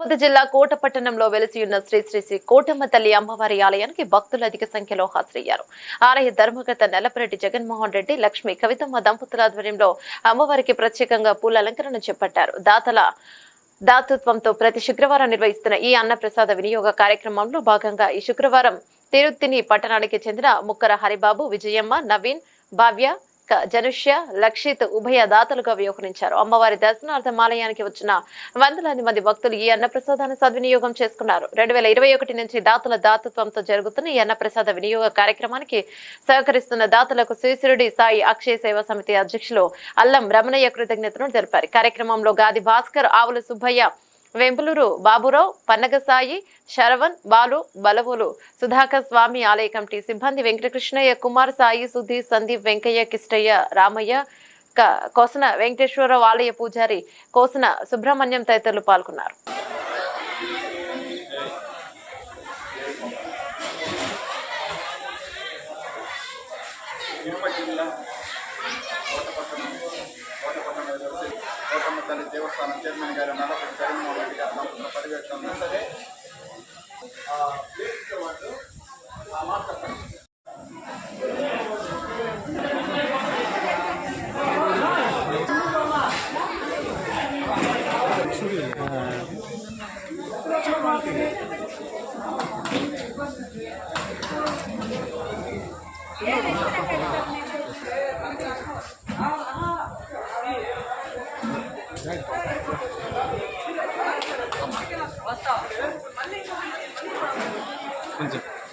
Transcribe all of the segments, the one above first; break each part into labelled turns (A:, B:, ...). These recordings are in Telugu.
A: తిరుపతి జిల్లా కోటపట్టణంలో వెలిసి ఉన్న శ్రీ శ్రీ శ్రీ కోటమ్మ తల్లి అమ్మవారి ఆలయానికి భక్తులు అధిక సంఖ్యలో హాజరయ్యారు. ఆలయ ధర్మకర్త నల్లపరెడ్డి జగన్మోహన్ రెడ్డి లక్ష్మి కవితమ్మ దంపతుల ఆధ్వర్యంలో అమ్మవారికి ప్రత్యేకంగా పూల అలంకరణ చేపట్టారు. దాతల దాతృత్వంతో ప్రతి శుక్రవారం నిర్వహిస్తున్న ఈ అన్నప్రసాద వినియోగ కార్యక్రమంలో భాగంగా ఈ శుక్రవారం తిరుత్తిని పట్టణానికి చెందిన ముక్కర హరిబాబు విజయమ్మ నవీన్ భావ్య జనుష్య లక్షిత్ ఉభయ దాతలుగా వ్యవహరించారు. అమ్మవారి దర్శనార్థం ఆలయానికి వచ్చిన వందలాది మంది భక్తులు ఈ అన్నప్రసాదాన్ని సద్వినియోగం చేసుకున్నారు. రెండు వేల ఇరవై ఒకటి నుంచి దాతల దాతృత్వంతో జరుగుతున్న ఈ అన్నప్రసాద వినియోగ కార్యక్రమానికి సహకరిస్తున్న దాతలకు శ్రీశ్వరుడి సాయి అక్షయ సేవా సమితి అధ్యక్షులు అల్లం రమణయ్య కృతజ్ఞతను తెలిపారు. కార్యక్రమంలో గాది భాస్కర్ ఆవుల సుబ్బయ్య వెంపులూరు బాబురావు పన్నగసాయి శరవణ్ బాలు బలవులు సుధాకర్ స్వామి ఆలయ కమిటీ సిబ్బంది వెంకటకృష్ణయ్య కుమార్ సాయి సుధీర్ సందీప్ వెంకయ్య కిష్టయ్య రామయ్య కోసన వెంకటేశ్వరరావు ఆలయ పూజారి కోసన సుబ్రహ్మణ్యం తదితరులు పాల్గొన్నారు.
B: తిరుపతి జిల్లా కోటపట్టణం కోటపట్టణంలో వెలిసి కోటమ్మ తల్లి దేవస్థానం చైర్మన్ గారు నల్లపల్లి జగన్మోహన్ రెడ్డి గారు దంపతుల పర్యవేక్షణలో సరే.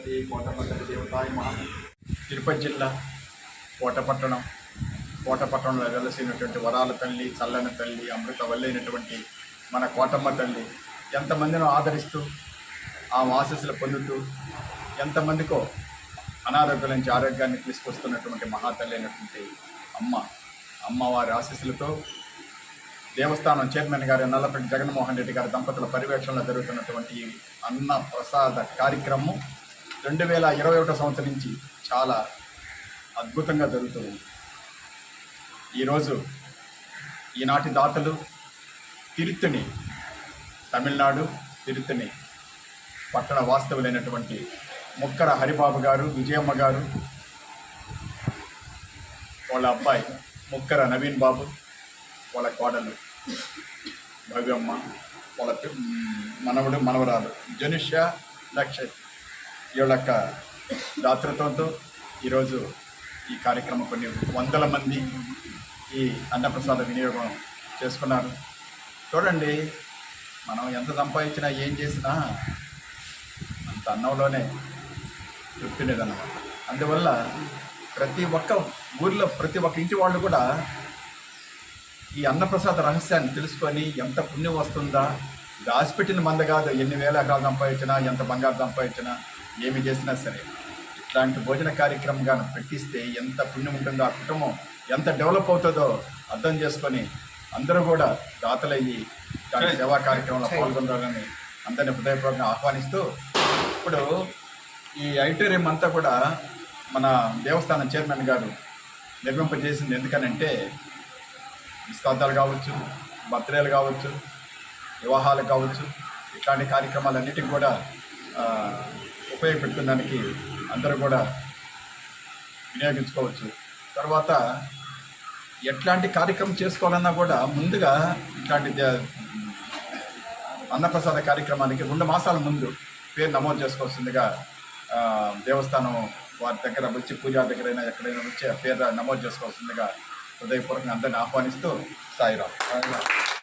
B: నమో కోటపట్టణ కోటమ్మ తల్లి దేవతాయ మహా తిరుపతి జిల్లా కోటపట్టణం కోటపట్టణంలో వెలసినటువంటి వరాల తల్లి చల్లని తల్లి అమృత వల్లైనటువంటి మన కోటమ్మ తల్లి ఎంతమందినో ఆదరిస్తూ ఆ ఆశీస్సులు పొందుతూ ఎంతమందికో అనారోగ్యం నుంచి ఆరోగ్యాన్ని తీసుకొస్తున్నటువంటి మహాతల్లి అయినటువంటి అమ్మ అమ్మవారి ఆశీస్సులతో దేవస్థానం చైర్మన్ గారు నల్లపల్లి జగన్మోహన్ రెడ్డి గారి దంపతుల పర్యవేక్షణలో జరుగుతున్నటువంటి అన్న ప్రసాద కార్యక్రమం రెండు వేల ఇరవై ఒకటో సంవత్సరం నుంచి చాలా అద్భుతంగా జరుగుతుంది. ఈరోజు ఈనాటి దాతలు తిరుత్తుని తమిళనాడు తిరుత్తుని పట్టణ వాస్తవులైనటువంటి ముక్కర హరిబాబు గారు విజయమ్మ గారు వాళ్ళ అబ్బాయి ముక్కర నవీన్ బాబు వాళ్ళ కోడలు భవ్యమ్మ వాళ్ళ మనవడు మనవరాలు జనుష్య లక్ష్య వీళ్ళ యొక్క దాతృత్వంతో ఈరోజు ఈ కార్యక్రమం కొన్ని వందల మంది ఈ అన్నప్రసాద వినియోగం చేసుకున్నారు. చూడండి మనం ఎంత సంపాదించినా ఏం చేసినా అంత అన్నంలోనే తృప్తి లేదన్నమాట. అందువల్ల ప్రతి ఒక్క ఊర్లో ప్రతి ఒక్క ఇంటి వాళ్ళు కూడా ఈ అన్నప్రసాద రహస్యాన్ని తెలుసుకొని ఎంత పుణ్యం వస్తుందా దాచిపెట్టిన మంద కాదు ఎన్ని వేల ఎకరాలు సంపాదించినా ఎంత బంగారు సంపాదించినా ఏమి చేసినా సరే ఇట్లాంటి భోజన కార్యక్రమం కానీ పెట్టిస్తే ఎంత పుణ్యం ఉంటుందో ఆ కుటుంబం ఎంత డెవలప్ అవుతుందో అర్థం చేసుకొని అందరూ కూడా దాతలయ్యి దాని సేవా కార్యక్రమంలో పాల్గొనాలని అందరిని హృదయపూర్వకంగా ఆహ్వానిస్తూ ఇప్పుడు ఈ ఐటోరియం అంతా కూడా మన దేవస్థానం చైర్మన్ గారు నిర్మింపజేసింది ఎందుకనంటే నిశ్చితార్థాలు కావచ్చు బర్త్డేలు కావచ్చు వివాహాలు కావచ్చు ఇట్లాంటి కార్యక్రమాలన్నిటికి కూడా ఉపయోగపెట్టుకోవడానికి అందరూ కూడా వినియోగించుకోవచ్చు. తర్వాత ఎట్లాంటి కార్యక్రమం చేసుకోవాలన్నా కూడా ముందుగా ఇట్లాంటి అన్నప్రసాద కార్యక్రమానికి రెండు మాసాల ముందు పేరు నమోదు చేసుకోవాల్సిందిగా దేవస్థానం వారి దగ్గర వచ్చి పూజారి దగ్గరైనా ఎక్కడైనా వచ్చి ఆ పేరు నమోదు చేసుకోవాల్సిందిగా హృదయపూర్వకంగా అందరిని ఆహ్వానిస్తూ సాయిరాం.